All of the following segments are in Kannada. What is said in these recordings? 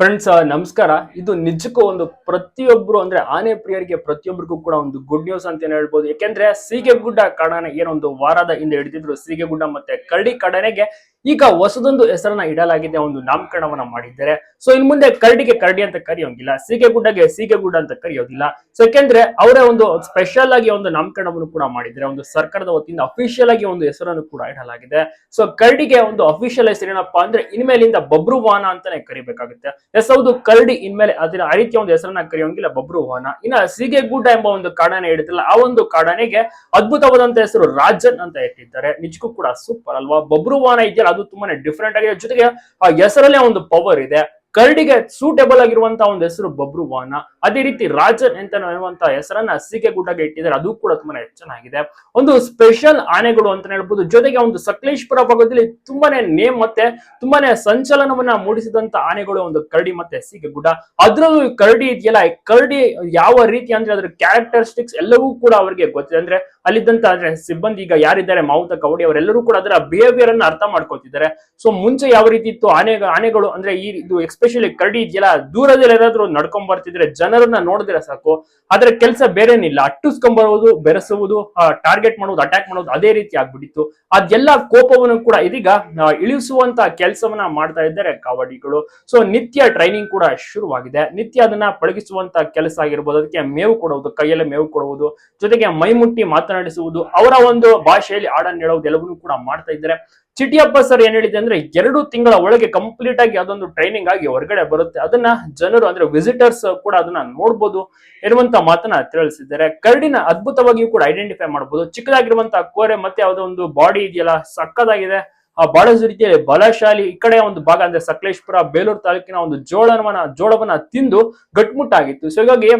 ಫ್ರೆಂಡ್ಸ್ ನಮಸ್ಕಾರ. ಇದು ನಿಜಕ್ಕೂ ಒಂದು ಪ್ರತಿಯೊಬ್ರು ಅಂದ್ರೆ ಆನೆ ಪ್ರಿಯರಿಗೆ ಪ್ರತಿಯೊಬ್ಬರಿಗೂ ಕೂಡ ಒಂದು ಗುಡ್ ನ್ಯೂಸ್ ಅಂತ ಹೇಳ್ಬೋದು. ಯಾಕೆಂದ್ರೆ ಸೀಗೆಗುಡ್ಡ ಕಾಡಾನೆ ಏನೊಂದು ವಾರದ ಹಿಂದೆ ಹಿಡಿದಿದ್ರು. ಸೀಗೆ ಗುಡ್ಡ ಮತ್ತೆ ಕರಡಿ ಕಾಡಾನೆಗೆ ಈಗ ಹೊಸದೊಂದು ಹೆಸರನ್ನ ಇಡಲಾಗಿದೆ ಒಂದು ನಾಮಕರಣವನ್ನ ಮಾಡಿದ್ದಾರೆ. ಸೊ ಇನ್ ಮುಂದೆ ಕರಡಿಗೆ ಕರಡಿ ಅಂತ ಕರೆಯೋಂಗಿಲ್ಲ, ಸೀಗೆಗುಡ್ಡಗೆ ಸೀಗೆಗುಡ್ಡ ಅಂತ ಕರೆಯೋದಿಲ್ಲ. ಸೊ ಯಾಕೆಂದ್ರೆ ಅವರೇ ಒಂದು ಸ್ಪೆಷಲ್ ಆಗಿ ಒಂದು ನಾಮಕರಣವನ್ನು ಕೂಡ ಮಾಡಿದ್ದಾರೆ. ಒಂದು ಸರ್ಕಾರದ ವತಿಯಿಂದ ಅಫಿಷಿಯಲ್ ಆಗಿ ಒಂದು ಹೆಸರನ್ನು ಕೂಡ ಇಡಲಾಗಿದೆ. ಸೊ ಕರಡಿಗೆ ಒಂದು ಅಫಿಷಿಯಲ್ ಹೆಸರು ಏನಪ್ಪಾ ಅಂದ್ರೆ, ಇನ್ಮೇಲಿಂದ ಬಬ್ರುವಾನ ಅಂತಾನೆ ಕರಿಬೇಕಾಗುತ್ತೆ. ಎಸ್ ಹೌದು, ಕರಡಿ ಇನ್ಮೇಲೆ ಅದರ ಆ ರೀತಿಯ ಒಂದು ಹೆಸರನ್ನ ಕರೆಯೋಂಗಿಲ್ಲ, ಬಬ್ರುವಾನ. ಇನ್ನ ಇನ್ನ ಸೀಗೆಗುಡ್ಡ ಎಂಬ ಒಂದು ಕಾಡಾನೆ ಇಡುತ್ತಲ್ಲ ಆ ಒಂದು ಕಾಡಾನೆಗೆ ಅದ್ಭುತವಾದಂತ ಹೆಸರು ರಾಜನ್ ಅಂತ ಇಟ್ಟಿದ್ದಾರೆ. ನಿಜಕ್ಕೂ ಕೂಡ ಸೂಪರ್ ಅಲ್ವಾ? ಬಬ್ರುವಾನ ಇದೆಯಲ್ಲ ಅದು ತುಂಬಾನೇ ಡಿಫ್ರೆಂಟ್ ಆಗಿದೆ. ಜೊತೆಗೆ, ಆ ಹೆಸರಲ್ಲೇ ಒಂದು ಪವರ್ ಇದೆ. ಕರ್ಡಿಗೆ ಸೂಟೇಬಲ್ ಆಗಿರುವಂತಹ ಒಂದು ಹೆಸರು ಬಬ್ರು ವಾಹನ ಅದೇ ರೀತಿ ರಾಜನ್ ಅಂತ ಹೇಳುವಂತಹ ಹೆಸರನ್ನ ಸೀಗೆಗುಡ್ಡಗೆ ಇಟ್ಟಿದ್ದಾರೆ. ಅದು ಕೂಡ ತುಂಬಾನೇ ಚೆನ್ನಾಗಿದೆ. ಒಂದು ಸ್ಪೆಷಲ್ ಆನೆಗಳು ಅಂತ ಹೇಳ್ಬೋದು. ಜೊತೆಗೆ ಒಂದು ಸಕಲೇಶ್ಪುರ ಭಾಗದಲ್ಲಿ ತುಂಬಾನೇ ನೇಮ್ ಮತ್ತೆ ತುಂಬಾನೇ ಸಂಚಲನವನ್ನ ಮೂಡಿಸಿದಂತ ಆನೆಗಳು ಒಂದು ಕರಡಿ ಮತ್ತೆ ಸೀಗೆಗುಡ್ಡ ಅದ್ರಲ್ಲೂ ಅದರಲ್ಲೂ ಕರಡಿ ಇದೆಯಲ್ಲ ಕರಡಿ ಯಾವ ರೀತಿ ಅಂದ್ರೆ ಅದ್ರ ಕ್ಯಾರೆಕ್ಟರಿಸ್ಟಿಕ್ಸ್ ಎಲ್ಲವೂ ಕೂಡ ಅವರಿಗೆ ಗೊತ್ತಿದೆ. ಅಂದ್ರೆ ಅಲ್ಲಿದ್ದಂತ ಸಿಬ್ಬಂದಿ ಈಗ ಯಾರಿದ್ದಾರೆ? ಮಾವುತ, ಕವಡಿ ಅವರೆಲ್ಲರೂ ಕೂಡ ಅದರ ಬಿಹೇವಿಯರ್ ಅನ್ನ ಅರ್ಥ ಮಾಡ್ಕೊತಿದ್ದಾರೆ. ಸೊ ಮುಂಚೆ ಯಾವ ರೀತಿ ಇತ್ತು? ಆನೆ, ಆನೆಗಳು ಅಂದ್ರೆ ಈ ಇದು ಎಸ್ಪೆಷಲಿ ಕರಡಿ ಇದೆಯಲ್ಲ, ದೂರದಲ್ಲಿ ಏನಾದ್ರು ನಡ್ಕೊಂಡ್ ಬರ್ತಿದ್ರೆ ಜನರನ್ನ ನೋಡಿದ್ರೆ ಸಾಕು. ಅದರ ಕೆಲಸ ಬೇರೆನಿಲ್ಲ. ಅಟ್ಟಿಸ್ಕೊಂಡ್ಬರೋದು ಬೆರೆಸುವುದು ಟಾರ್ಗೆಟ್ ಮಾಡೋದು ಅಟ್ಯಾಕ್ ಮಾಡೋದು ಅದೇ ರೀತಿ ಆಗ್ಬಿಟ್ಟಿತ್ತು. ಅದೆಲ್ಲ ಕೋಪವನ್ನು ಕೂಡ ಇದೀಗ ಇಳಿಸುವಂತ ಕೆಲಸವನ್ನ ಮಾಡ್ತಾ ಇದ್ದಾರೆ ಕಬಡ್ಡಿಗಳು ಸೊ ನಿತ್ಯ ಟ್ರೈನಿಂಗ್ ಕೂಡ ಶುರುವಾಗಿದೆ. ನಿತ್ಯ ಅದನ್ನ ಪಳಗಿಸುವಂತ ಕೆಲಸ ಆಗಿರ್ಬೋದು. ಅದಕ್ಕೆ ಮೇವು ಕೊಡುವುದು ಕೈಯಲ್ಲಿ ಮೇವು ಕೊಡುವುದು ಜೊತೆಗೆ ಮೈಮುಟ್ಟಿ ಮಾತನಾಡಿಸುವುದು, ಅವರ ಒಂದು ಭಾಷೆಯಲ್ಲಿ ಹಾಡನ್ನು ಹೇಳುವುದು ಎಲ್ಲವನ್ನೂ ಕೂಡ ಮಾಡ್ತಾ ಇದ್ದಾರೆ. ಚಿಟಿಯಪ್ಪ ಸರ್ ಏನ್ ಹೇಳಿದೆ ಅಂದ್ರೆ, ಎರಡು ತಿಂಗಳ ಒಳಗೆ ಕಂಪ್ಲೀಟ್ ಆಗಿ ಅದೊಂದು ಟ್ರೈನಿಂಗ್ ಆಗಿ ಹೊರಗಡೆ ಬರುತ್ತೆ. ಅದನ್ನ ಜನರು ಅಂದ್ರೆ ವಿಸಿಟರ್ಸ್ ಕೂಡ ಅದನ್ನ ನೋಡ್ಬೋದು ಎನ್ನುವಂತ ಮಾತನ್ನ ತಿಳಿಸಿದ್ದಾರೆ. ಕರಡಿನ ಅದ್ಭುತವಾಗಿಯೂ ಕೂಡ ಐಡೆಂಟಿಫೈ ಮಾಡಬಹುದು ಚಿಕ್ಕದಾಗಿರುವಂತಹ ಕೋರೆ ಮತ್ತೆ ಯಾವುದೋ ಒಂದು ಬಾಡಿ ಇದೆಯಲ್ಲ, ಸಕ್ಕದಾಗಿದೆ. ಆ ಬಹಳಷ್ಟು ರೀತಿಯಲ್ಲಿ ಬಲಶಾಲಿ, ಈ ಕಡೆ ಒಂದು ಭಾಗ ಅಂದ್ರೆ ಸಕಲೇಶ್ಪುರ, ಬೇಲೂರು ತಾಲೂಕಿನ ಒಂದು ಜೋಳವನ್ನ ಜೋಳವನ್ನ ತಿಂದು ಗಟ್ಮುಟ್ಟಾಗಿತ್ತು. ಸೊ ಹೀಗಾಗಿ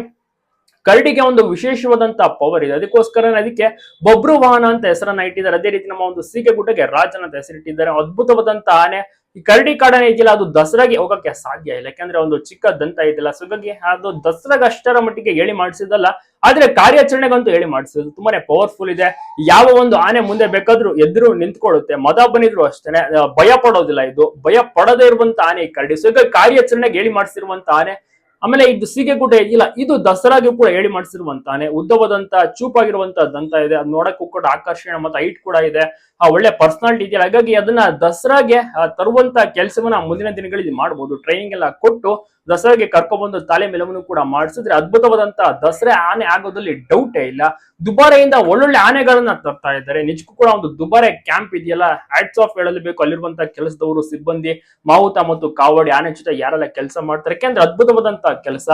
ಕರಡಿಗೆ ಒಂದು ವಿಶೇಷವಾದಂತಹ ಪವರ್ ಇದೆ. ಅದಕ್ಕೋಸ್ಕರ ಅದಕ್ಕೆ ಬೊಬ್ರು ವಾಹನ ಅಂತ ಹೆಸರನ್ನ ಇಟ್ಟಿದ್ದಾರೆ. ಅದೇ ರೀತಿ ನಮ್ಮ ಒಂದು ಸೀಗೆಗುಡ್ಡಗೆ ರಾಜನ್ ಅಂತ ಹೆಸರಿಟ್ಟಿದ್ದಾರೆ ಅದ್ಭುತವಾದಂತ ಆನೆ. ಈ ಕರಡಿ ಕಾಡನೆ ಇದೆಯಲ್ಲ, ಅದು ದಸರಾಗೆ ಹೋಗಕ್ಕೆ ಸಾಧ್ಯ ಇಲ್ಲ. ಯಾಕಂದ್ರೆ ಒಂದು ಚಿಕ್ಕ ದಂತ ಇದೆಯಲ್ಲ ಸೊ ಅದು ದಸರಾಗ ಅಷ್ಟರ ಮಟ್ಟಿಗೆ ಹೇಳಿ ಮಾಡಿಸಿದಲ್ಲ ಆದ್ರೆ ಕಾರ್ಯಾಚರಣೆಗಂತೂ ಹೇಳಿ ಮಾಡಿಸಿದ್ರು ತುಂಬಾನೇ ಪವರ್ಫುಲ್ ಇದೆ. ಯಾವ ಒಂದು ಆನೆ ಮುಂದೆ ಬೇಕಾದ್ರೂ ಎದುರು ನಿಂತ್ಕೊಳ್ಳುತ್ತೆ. ಮದ ಬಂದಿದ್ರು ಅಷ್ಟೇನೆ. ಭಯ ಪಡೋದಿಲ್ಲ ಇದು. ಭಯ ಪಡದೇ ಇರುವಂತ ಆನೆ ಈ ಕರಡಿ. ಸೊ ಈಗ ಕಾರ್ಯಾಚರಣೆಗೆ ಹೇಳಿ ಮಾಡಿಸಿರುವಂತ ಆನೆ ಆಮೇಲೆ ಇದು ಸೀಗೆಗುಡ್ಡ ಇಲ್ಲ, ಇದು ದಸರಾಗೂ ಕೂಡ ಹೇಳಿ ಮಾಡಿಸಿರುವಂತಾನೆ. ಉದ್ದವಾದಂತ, ಚೂಪಾಗಿರುವಂತ ದಂತ ಇದೆ. ಅದ್ ನೋಡಕ್ಕೂ ಕೂಡ ಆಕರ್ಷಣೆ ಮತ್ತೆ ಹೈಟ್ ಕೂಡ ಇದೆ. ಆ ಒಳ್ಳೆ ಪರ್ಸನಾಲಿಟಿ ಇದೆಯಲ್ಲ ಹಾಗಾಗಿ ಅದನ್ನ ದಸರಾಗೆ ತರುವಂತ ಕೆಲಸವನ್ನ ಮುಂದಿನ ದಿನಗಳಲ್ಲಿ ಮಾಡಬಹುದು ಟ್ರೈನಿಂಗ್ ಎಲ್ಲ ಕೊಟ್ಟು ದಸರಾಗೆ ಕರ್ಕೊಬಂದು ತಾಲೆ ಮೇಲವನ್ನು ಕೂಡ ಮಾಡಿಸಿದ್ರೆ ಅದ್ಭುತವಾದಂತ ದಸರಾ ಆನೆ ಆಗೋದಲ್ಲಿ ಡೌಟೇ ಇಲ್ಲ. ದುಬಾರೆಯಿಂದ ಒಳ್ಳೊಳ್ಳೆ ಆನೆಗಳನ್ನ ತರ್ತಾ ಇದ್ದಾರೆ. ನಿಜಕ್ಕೂ ಕೂಡ ಒಂದು ದುಬಾರೆ ಕ್ಯಾಂಪ್ ಇದೆಯಲ್ಲ? ಹ್ಯಾಟ್ಸ್ ಆಫ್ ಹೇಳಲು ಬೇಕು. ಅಲ್ಲಿರುವಂತ ಕೆಲಸದವರು, ಸಿಬ್ಬಂದಿ, ಮಾವುತ ಮತ್ತು ಕಾವಡಿ ಆನೆ ಜೊತೆ ಯಾರೆಲ್ಲ ಕೆಲಸ ಮಾಡ್ತಾರೆ? ಯಾಕೆಂದ್ರೆ ಕೆಲಸ,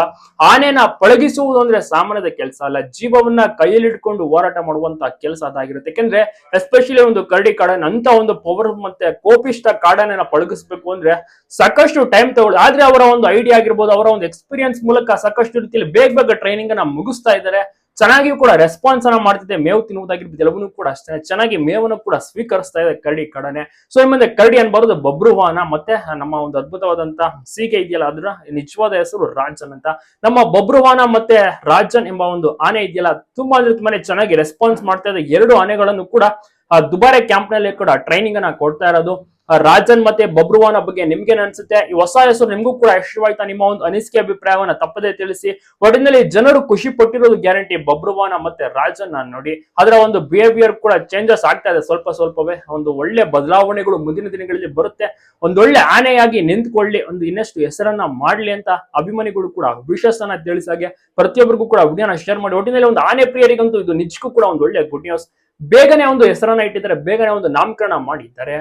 ಆನೆನ ಪಳಗಿಸುವುದು ಅಂದ್ರೆ ಸಾಮಾನ್ಯದ ಕೆಲಸ ಅಲ್ಲ. ಜೀವವನ್ನ ಕೈಯಲ್ಲಿಟ್ಕೊಂಡು ಹೋರಾಟ ಮಾಡುವಂತ ಕೆಲಸ ಅದಾಗಿರುತ್ತೆ. ಯಾಕೆಂದ್ರೆ ಎಸ್ಪೆಷಲಿ ಒಂದು ಕರಡಿ ಕಾಡನ್ ಅಂತ ಒಂದು ಪವರ್ ಮತ್ತೆ ಕೋಪಿಷ್ಟ ಕಾಡನ್ನ ಪಳಗಿಸ್ಬೇಕು ಅಂದ್ರೆ ಸಾಕಷ್ಟು ಟೈಮ್ ತಗೊಳ್ಳಿ ಆದ್ರೆ ಅವರ ಒಂದು ಐಡಿಯಾ ಆಗಿರ್ಬೋದು, ಅವರ ಒಂದು ಎಕ್ಸ್ಪೀರಿಯನ್ಸ್ ಮೂಲಕ ಸಾಕಷ್ಟು ರೀತಿಯಲ್ಲಿ ಬೇಗ ಬೇಗ ಟ್ರೈನಿಂಗ್ ಅನ್ನ ಮುಗಿಸ್ತಾ ಇದ್ದಾರೆ. ಚೆನ್ನಾಗಿಯೂ ಕೂಡ ರೆಸ್ಪಾನ್ಸ್ ಅನ್ನ ಮಾಡ್ತಿದೆ, ಮೇವು ತಿನ್ನುವುದಾಗಿರ್ಬೋದು ಎಲ್ಲವನ್ನೂ ಕೂಡ ಅಷ್ಟೇ. ಚೆನ್ನಾಗಿ ಮೇವನ್ನು ಕೂಡ ಸ್ವೀಕರಿಸ್ತಾ ಇದೆ ಕರಡಿ ಕಡನೆ. ಸೊ ಮುಂದೆ ಕರಡಿ ಅನ್ಬಾರದು ಬಬ್ರುವಾನ ಮತ್ತೆ ನಮ್ಮ ಒಂದು ಅದ್ಭುತವಾದಂತ ಸೀಗೆ ಇದೆಯಲ್ಲ ಅದರ ನಿಜವಾದ ಹೆಸರು ರಾಜನ್ ಅಂತ. ನಮ್ಮ ಬಬ್ರುವಾನ ಮತ್ತೆ ರಾಜನ್ ಎಂಬ ಒಂದು ಆನೆ ಇದೆಯಲ್ಲ, ತುಂಬಾ ಅಂದ್ರೆ ತುಂಬಾನೇ ಚೆನ್ನಾಗಿ ರೆಸ್ಪಾನ್ಸ್ ಮಾಡ್ತಾ ಇದೆ. ಎರಡು ಆನೆಗಳನ್ನು ಕೂಡ ದುಬಾರೆ ಕ್ಯಾಂಪ್ನಲ್ಲಿ ಕೂಡ ಟ್ರೈನಿಂಗ್ ಅನ್ನ ಕೊಡ್ತಾ ಇರೋದು. ರಾಜನ್ ಮತ್ತೆ ಬಬ್ರುವಾನ ಬಗ್ಗೆ ನಿಮ್ಗೆ ಅನ್ಸುತ್ತೆ ಈ ಹೊಸ ಹೆಸರು ನಿಮ್ಗೂ ಕೂಡ ಇಷ್ಟವಾಯ್ತಾ ನಿಮ್ಮ ಒಂದು ಅನಿಸಿಕೆ ಅಭಿಪ್ರಾಯವನ್ನ ತಪ್ಪದೇ ತಿಳಿಸಿ. ಒಟ್ಟಿನಲ್ಲಿ ಜನರು ಖುಷಿ ಪಟ್ಟಿರೋದು ಗ್ಯಾರಂಟಿ ಬಬ್ರುವಾನ ಮತ್ತೆ ರಾಜನ್ ನೋಡಿ. ಅದರ ಒಂದು ಬಿಹೇವಿಯರ್ ಕೂಡ ಚೇಂಜಸ್ ಆಗ್ತಾ ಇದೆ ಸ್ವಲ್ಪ ಸ್ವಲ್ಪವೇ. ಒಂದು ಒಳ್ಳೆ ಬದಲಾವಣೆಗಳು ಮುಂದಿನ ದಿನಗಳಲ್ಲಿ ಬರುತ್ತೆ. ಒಂದೊಳ್ಳೆ ಆನೆಯಾಗಿ ನಿಂತ್ಕೊಳ್ಳಿ. ಒಂದು ಇನ್ನಷ್ಟು ಹೆಸರನ್ನ ಮಾಡ್ಲಿ ಅಂತ ಅಭಿಮಾನಿಗಳು ಕೂಡ ವಿಶಸ್ ಅನ್ನ ತಿಳಿಸಾಗೆ ಪ್ರತಿಯೊಬ್ಬರಿಗೂ ಕೂಡ ವಿಡಿಯೋನ ಶೇರ್ ಮಾಡಿ. ಒಟ್ಟಿನಲ್ಲಿ ಒಂದು ಆನೆ ಪ್ರಿಯರಿಗಂತೂ ಇದು ನಿಜಕ್ಕೂ ಕೂಡ ಒಂದು ಒಳ್ಳೆ ಗುಡ್ ನ್ಯೂಸ್ ಬೇಗನೆ ಒಂದು ಹೆಸರನ್ನ ಇಟ್ಟಿದ್ದಾರೆ. ಬೇಗನೆ ಒಂದು ನಾಮಕರಣ ಮಾಡಿದ್ದಾರೆ.